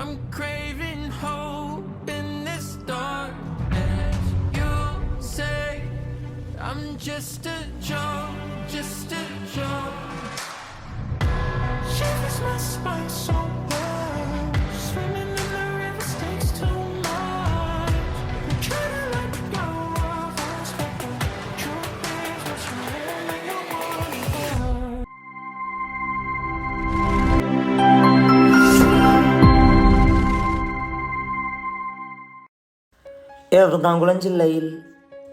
I'm craving hope in this darkness. You say I'm just a Ernakulam ജില്ലയിൽ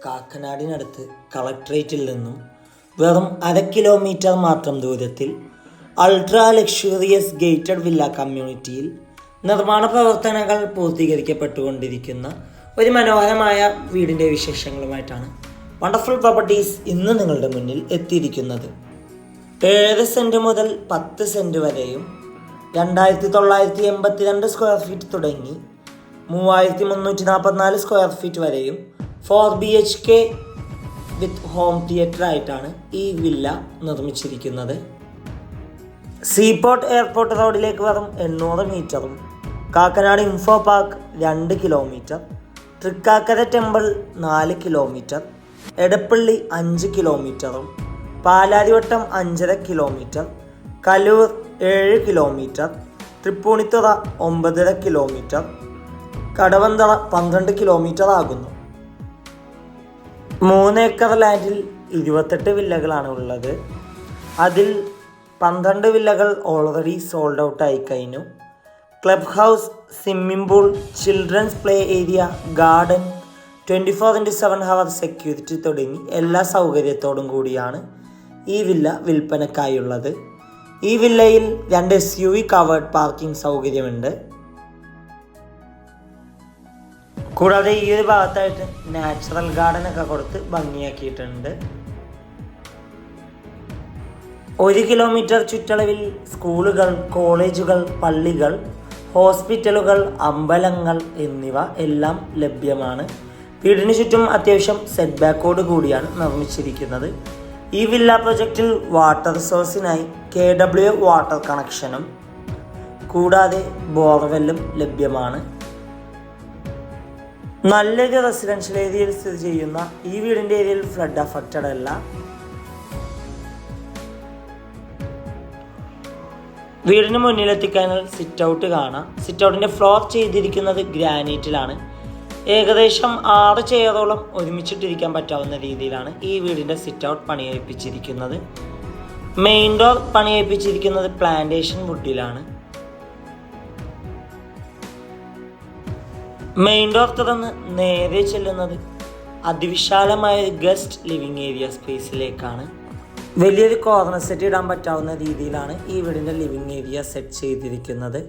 കാക്കനാടിനടുത്ത് കളക്ട്രേറ്റിൽ നിന്നും വെറും അര കിലോമീറ്റർ മാത്രം ദൂരത്തിൽ അൾട്രാ ലക്ഷറിയസ് ഗേറ്റഡ് വില്ല കമ്മ്യൂണിറ്റിയിൽ നിർമ്മാണ പ്രവർത്തനങ്ങൾ പൂർത്തീകരിക്കപ്പെട്ടുകൊണ്ടിരിക്കുന്ന ഒരു മനോഹരമായ വീടിന്റെ വിശേഷങ്ങളുമായിട്ടാണ് വണ്ടർഫുൾ പ്രോപ്പർട്ടീസ് ഇന്ന് നിങ്ങളുടെ മുന്നിൽ എത്തിയിരിക്കുന്നത്. ഏഴ് സെന്റ് മുതൽ പത്ത് സെന്റ് വരെയും രണ്ടായിരത്തി തൊള്ളായിരത്തി എൺപത്തിരണ്ട് സ്ക്വയർ ഫീറ്റ് തുടങ്ങി മൂവായിരത്തി മുന്നൂറ്റി നാൽപ്പത്തിനാല് സ്ക്വയർ ഫീറ്റ് വരെയും four B H K with home theatre ആയിട്ടാണ് ഈ വില്ല നിർമ്മിച്ചിരിക്കുന്നത്. സീപോർട്ട് എയർപോർട്ട് റോഡിലേക്ക് വെറും എണ്ണൂറ് മീറ്ററും കാക്കനാട് ഇൻഫോ പാർക്ക് രണ്ട് കിലോമീറ്റർ തൃക്കാക്കര ടെമ്പിൾ നാല് കിലോമീറ്റർ എടപ്പള്ളി അഞ്ച് കിലോമീറ്ററും പാലാരിവട്ടം അഞ്ചര കിലോമീറ്റർ കലൂർ ഏഴ് കിലോമീറ്റർ തൃപ്പൂണിത്തുറ ഒമ്പതര കിലോമീറ്റർ കടവന്തറ പന്ത്രണ്ട് കിലോമീറ്റർ ആകുന്നു. മൂന്ന് ഏക്കർ ലാൻഡിൽ ഇരുപത്തെട്ട് വില്ലകളാണ് ഉള്ളത്. അതിൽ പന്ത്രണ്ട് വില്ലകൾ ഓൾറെഡി സോൾഡ് ഔട്ട് ആയി കഴിഞ്ഞു. Club house swimming pool children's play area garden twenty four into seven hour security തുടങ്ങി എല്ലാ സൗകര്യത്തോടും കൂടിയാണ് ഈ വില്ല വിൽപ്പനക്കായുള്ളത്. ഈ വില്ലയിൽ രണ്ട് S U V covered parking സൗകര്യമുണ്ട്. കൂടാതെ ഈ ഒരു ഭാഗത്തായിട്ട് നാച്ചുറൽ ഗാർഡൻ ഒക്കെ കൊടുത്ത് ഭംഗിയാക്കിയിട്ടുണ്ട്. ഒരു കിലോമീറ്റർ ചുറ്റളവിൽ സ്കൂളുകൾ കോളേജുകൾ പള്ളികൾ ഹോസ്പിറ്റലുകൾ അമ്പലങ്ങൾ എന്നിവ എല്ലാം ലഭ്യമാണ്. വീടിന് ചുറ്റും അത്യാവശ്യം സെറ്റ് ബാക്കോട് കൂടിയാണ് നിർമ്മിച്ചിരിക്കുന്നത്. ഈ വില്ല പ്രൊജക്റ്റിൽ വാട്ടർ സോഴ്സിനായി കെ ഡബ്ല്യു വാട്ടർ കണക്ഷനും കൂടാതെ ബോർവെല്ലും ലഭ്യമാണ്. നല്ലൊരു റെസിഡൻഷ്യൽ ഏരിയയിൽ സ്ഥിതി ചെയ്യുന്ന ഈ വീടിന്റെ ഏരിയയിൽ ഫ്ലഡ് അഫക്റ്റഡ് അല്ല വീടിന് മുന്നിലെത്തിക്കാൻ സിറ്റ് ഔട്ട് കാണാം. സിറ്റ് ഔട്ടിന്റെ ഫ്ലോർ ചെയ്തിരിക്കുന്നത് ഗ്രാനൈറ്റിലാണ് ഏകദേശം ആറ് ചെയറോളം ഒരുമിച്ചിട്ടിരിക്കാൻ പറ്റാവുന്ന രീതിയിലാണ് ഈ വീടിന്റെ സിറ്റ് ഔട്ട് പണിയേൽപ്പിച്ചിരിക്കുന്നത്. മെയിൻ ഡോർ പണിയേൽപ്പിച്ചിരിക്കുന്നത് പ്ലാന്റേഷൻ വുഡിലാണ് മെയിൻ ഡോർ തുറന്ന് നേരെ ചെല്ലുന്നത് അതിവിശാലമായ ഗസ്റ്റ് ലിവിങ് ഏരിയ സ്പേസിലേക്കാണ്. വലിയൊരു കോർണർ സെറ്റ് ഇടാൻ പറ്റാവുന്ന രീതിയിലാണ് ഈ വീടിന്റെ ലിവിങ് ഏരിയ സെറ്റ് ചെയ്തിരിക്കുന്നത്.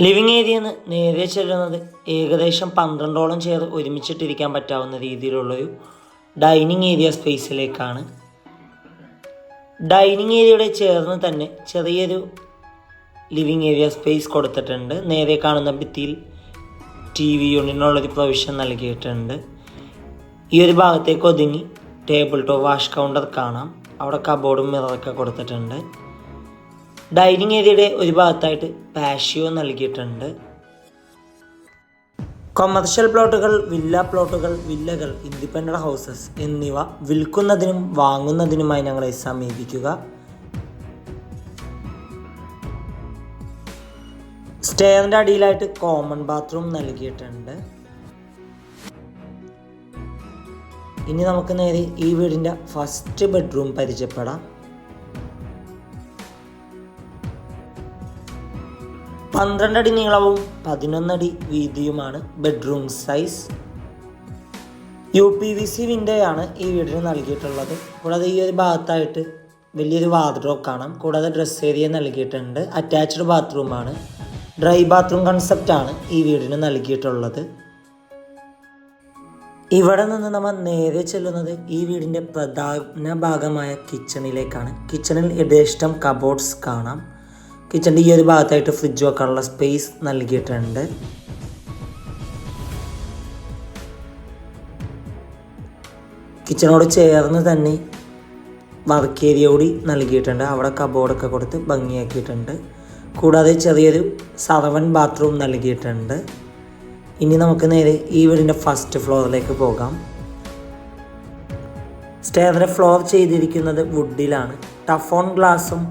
ലിവിങ് ഏരിയ നേരെ ചെല്ലുന്നത് ഏകദേശം പന്ത്രണ്ടോളം ചെയർ ഒരുമിച്ചിട്ടിരിക്കാൻ പറ്റാവുന്ന രീതിയിലുള്ളൊരു ഡൈനിങ് ഏരിയ സ്പേസിലേക്കാണ്. ഡൈനിങ് ഏരിയയുടെ ചേർന്ന് തന്നെ ചെറിയൊരു ലിവിങ് ഏരിയ സ്പേസ് കൊടുത്തിട്ടുണ്ട്. നേരെ കാണുന്ന ഭിത്തിയിൽ ടി വി യൂണിറ്റിനുള്ളൊരു പ്രൊവിഷൻ നൽകിയിട്ടുണ്ട്. ഈ ഒരു ഭാഗത്തേക്ക് ഒതുങ്ങി ടേബിൾ ടോപ്പ് വാഷ് കൗണ്ടർ കാണാം. അവിടെ കബോർഡും മിററൊക്കെ കൊടുത്തിട്ടുണ്ട്. ഡൈനിങ് ഏരിയയുടെ ഒരു ഭാഗത്തായിട്ട് പാഷ്യോ നൽകിയിട്ടുണ്ട്. കൊമേഴ്ഷ്യൽ പ്ലോട്ടുകൾ വില്ല പ്ലോട്ടുകൾ വില്ലകൾ ഇൻഡിപെൻഡന്റ് ഹൗസസ് എന്നിവ വിൽക്കുന്നതിനും വാങ്ങുന്നതിനുമായി ഞങ്ങളെ സമീപിക്കുക. സ്റ്റെയറിന്റെ അടിയിലായിട്ട് കോമൺ ബാത്റൂം നൽകിയിട്ടുണ്ട്. ഇനി നമുക്ക് നേരെ ഈ വീടിന്റെ ഫസ്റ്റ് ബെഡ്റൂം പരിചയപ്പെടാം. പന്ത്രണ്ടടി നീളവും പതിനൊന്നടി വീതിയുമാണ് bedroom size U P V C വിൻഡോയാണ് ഈ വീടിന് നൽകിയിട്ടുള്ളത്. കൂടാതെ ഈ ഒരു ഭാഗത്തായിട്ട് വലിയൊരു വാർഡ്രോബ് കാണാം. കൂടാതെ ഡ്രസ്സ് ഏരിയ നൽകിയിട്ടുണ്ട്. അറ്റാച്ച്ഡ് ബാത്റൂമാണ് ഡ്രൈ ബാത്റൂം കൺസെപ്റ്റാണ് ഈ വീടിന് നൽകിയിട്ടുള്ളത്. ഇവിടെ നിന്ന് നമ്മൾ നേരെ ചെല്ലുന്നത് ഈ വീടിന്റെ പ്രധാന ഭാഗമായ കിച്ചണിലേക്കാണ് കിച്ചണിൽ യഥേഷ്ടം കബോർഡ്സ് കാണാം. കിച്ചണിന്റെ ഈ ഒരു ഭാഗത്തായിട്ട് ഫ്രിഡ്ജ് വെക്കാനുള്ള സ്പേസ് നൽകിയിട്ടുണ്ട്. കിച്ചണോട് ചേർന്ന് തന്നെ വർക്ക് ഏരിയ കൂടി നൽകിയിട്ടുണ്ട്. അവിടെ കബോർഡൊക്കെ കൊടുത്ത് ഭംഗിയാക്കിയിട്ടുണ്ട്. കൂടാതെ ചെറിയൊരു സർവൻ ബാത്റൂം നൽകിയിട്ടുണ്ട്. ഇനി നമുക്ക് നേരെ ഈ വീടിന്റെ ഫസ്റ്റ് ഫ്ലോറിലേക്ക് പോകാം. സ്റ്റെയറിന്റെ ഫ്ലോർ ചെയ്തിരിക്കുന്നത് വുഡിലാണ് ഓൺ ഗ്ലാസും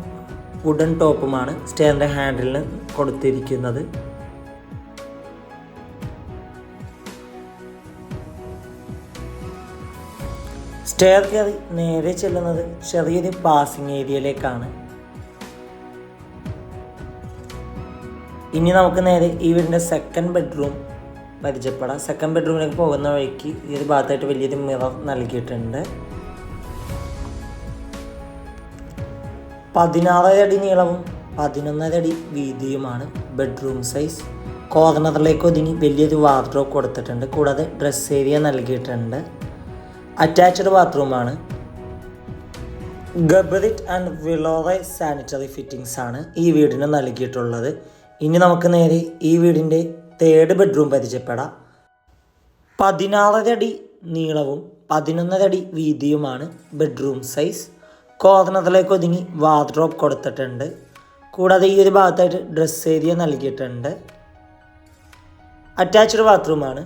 വുഡൻ ടോപ്പുമാണ് സ്റ്റെയറിന്റെ ഹാൻഡിലിന് കൊടുത്തിരിക്കുന്നത്. സ്റ്റെയർ കയറി നേരെ ചെല്ലുന്നത് ചെറിയൊരു പാസിംഗ് ഏരിയയിലേക്കാണ് ഇനി നമുക്ക് നേരെ ഈ വീടിന്റെ സെക്കൻഡ് ബെഡ്റൂം പരിചയപ്പെടാം. സെക്കൻഡ് ബെഡ്റൂമിലേക്ക് പോകുന്ന വഴിക്ക് ഈ ഒരു ഭാഗത്തായിട്ട് വലിയൊരു മിറർ നൽകിയിട്ടുണ്ട്. പതിനാറര അടി നീളവും പതിനൊന്നര അടി വീതിയുമാണ് ബെഡ്റൂം സൈസ് കോർണറിലേക്ക് ഒതുങ്ങി വലിയൊരു വാർഡ്രോബ് കൊടുത്തിട്ടുണ്ട്. കൂടാതെ ഡ്രസ് ഏരിയ നൽകിയിട്ടുണ്ട്. അറ്റാച്ച്ഡ് ബാത്റൂമാണ് Geberit and Villeroy sanitary fittings ആണ് ഈ വീടിന് നൽകിയിട്ടുള്ളത്. ഇനി നമുക്ക് നേരെ ഈ വീടിന്റെ തേർഡ് ബെഡ്റൂം പരിചയപ്പെടാം. പതിനാറര അടി നീളവും പതിനൊന്നര അടി വീതിയുമാണ് ബെഡ്റൂം സൈസ് കോർണറിലേക്ക് ഒതുങ്ങി വാർഡ്രോബ് കൊടുത്തിട്ടുണ്ട്. കൂടാതെ ഈ ഒരു ഭാഗത്തായിട്ട് ഡ്രസ്സ് ഏരിയ നൽകിയിട്ടുണ്ട്. അറ്റാച്ച്ഡ് ബാത്റൂമാണ്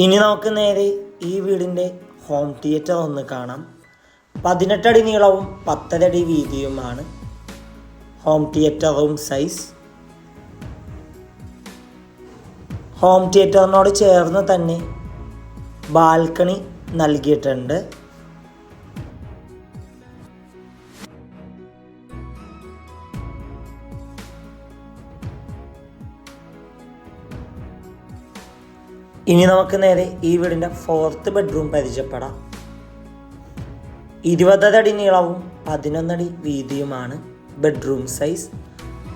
ഇനി നമുക്ക് നേരെ ഈ വീടിന്റെ ഹോം തിയേറ്റർ ഒന്ന് കാണാം. പതിനെട്ടടി നീളവും പത്തരടി വീതിയുമാണ് home theatre room size home തിയേറ്ററിനോട് ചേർന്ന് തന്നെ ബാൽക്കണി നൽകിയിട്ടുണ്ട്. ഇനി നമുക്ക് നേരെ ഈ വീടിന്റെ ഫോർത്ത് ബെഡ്റൂം പരിചയപ്പെടാം. ഇരുപതടി നീളവും പതിനൊന്നടി വീതിയുമാണ് ബെഡ്റൂം സൈസ്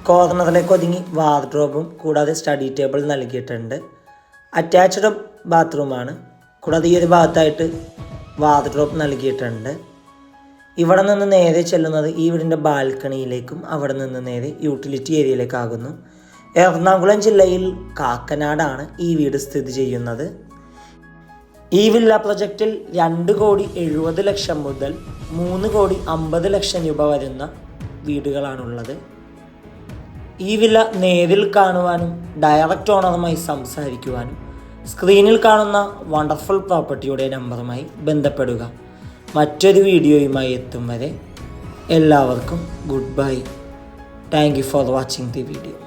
കോർണറിലേക്ക് ഒതുങ്ങി വാർഡ്രോബും കൂടാതെ സ്റ്റഡി ടേബിൾ നൽകിയിട്ടുണ്ട്. അറ്റാച്ച്ഡ് ബാത്റൂമാണ് കൂടാതെ ഈ ഒരു ഭാഗത്തായിട്ട് വാർഡ്രോബ് നൽകിയിട്ടുണ്ട്. ഇവിടെ നിന്ന് നേരെ ചെല്ലുന്നത് ഈ വീടിന്റെ ബാൽക്കണിയിലേക്കും അവിടെ നിന്ന് നേരെ യൂട്ടിലിറ്റി ഏരിയയിലേക്കാകുന്നു എറണാകുളം ജില്ലയിൽ കാക്കനാടാണ് ഈ വീട് സ്ഥിതി ചെയ്യുന്നത്. ഈ വില്ല പ്രൊജക്റ്റിൽ രണ്ട് കോടി എഴുപത് ലക്ഷം മുതൽ മൂന്ന് കോടി അമ്പത് ലക്ഷം രൂപ വരുന്ന വീടുകളാണുള്ളത്. ഈ വില്ല നേരിൽ കാണുവാനും ഡയറക്റ്റ് ഓണറുമായി സംസാരിക്കുവാനും സ്ക്രീനിൽ കാണുന്ന വണ്ടർഫുൾ പ്രോപ്പർട്ടിയുടെ നമ്പറുമായി ബന്ധപ്പെടുക. മറ്റൊരു വീഡിയോയുമായി എത്തും വരെ എല്ലാവർക്കും good bye. Thank you for watching the video.